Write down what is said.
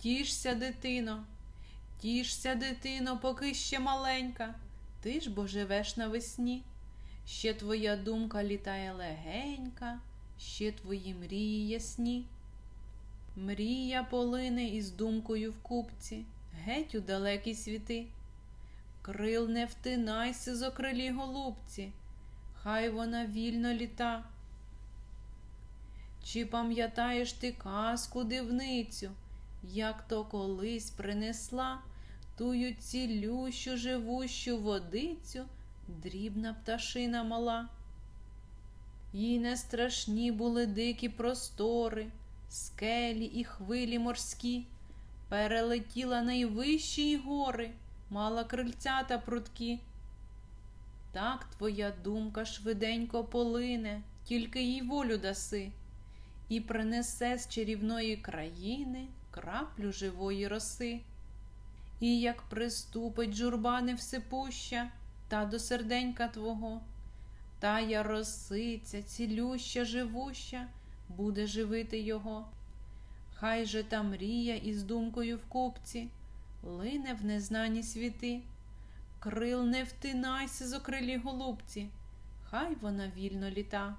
Тішся, дитино, тішся, дитино, поки ще маленька, ти ж бо живеш навесні. Ще твоя думка літає легенька, ще твої мрії ясні. Мрія полине із думкою в купці, геть у далекі світи. Крил не втинайся з окрилі голубці, хай вона вільно літа. Чи пам'ятаєш ти казку дивницю, як то колись принесла тую цілющу живущу водицю дрібна пташина мала? Їй не страшні були дикі простори, скелі і хвилі морські, перелетіла найвищі й гори, мала крильцята прудкі. Так твоя думка швиденько полине, тільки їй волю даси, і принесе з чарівної країни краплю живої роси. І як приступить журба невсипуща, та до серденька твого, тая росиця, цілюща, живуща, буде живити його. Хай же та мрія із думкою в купці лине в незнані світи. Крил не втинайся з окрилі голубці, хай вона вільно літа.